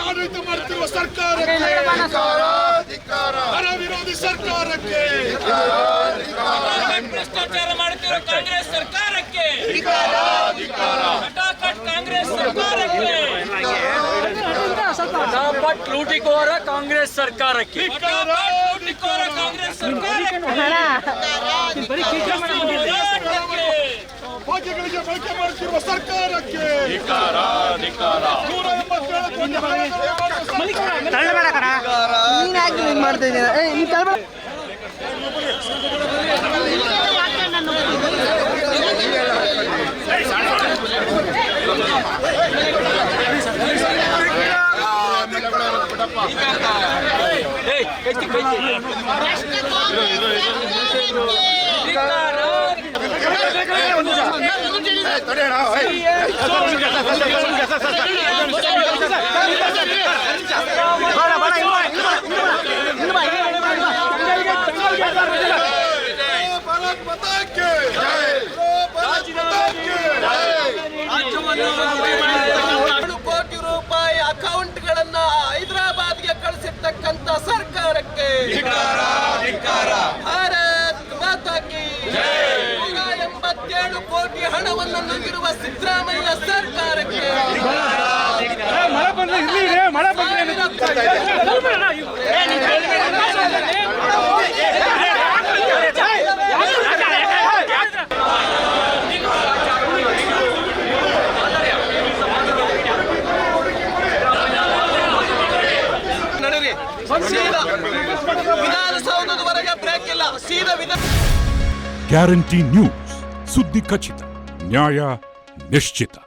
ಆಡಳಿತ ಮಾಡುತ್ತಿರುವ ಸರ್ಕಾರಕ್ಕೆ ಹಣ ವಿರೋಧಿ ಸರ್ಕಾರಕ್ಕೆ ಭ್ರಷ್ಟಾಚಾರ ಮಾಡುತ್ತಿರುವ ಕಾಂಗ್ರೆಸ್ ಸರ್ಕಾರಕ್ಕೆ ಹಠಾಕಟ್ ಕಾಂಗ್ರೆಸ್ ಸರ್ಕಾರಕ್ಕೆ ಪಟ್ ಲೂಟಿಕೋರ ಕಾಂಗ್ರೆಸ್ ಸರ್ಕಾರಕ್ಕೆ. ಸರ್ಕಾರಕ್ಕೆ. ಭಾಗ್ಯಗಳಿಗೆ ಬಳಕೆ ಮಾಡುತ್ತಿರುವ ನೀನ್ ಮಾಡ್ತಾ ಇದೀಯ பதக்கு ಕೋಟಿ ನೀಡಿರುವ ಸಿದ್ದರಾಮಯ್ಯ ಸರ್ಕಾರಕ್ಕೆ. ವಿಧಾನಸೌಧದವರೆಗೆ ಬ್ರೇಕ್ ಇಲ್ಲ. ಸೀದಾ ವಿಧಾನ ಗ್ಯಾರಂಟಿ ನ್ಯೂಸ್ ಸುದ್ದಿ ಖಚಿತ. Ньоя Мещита.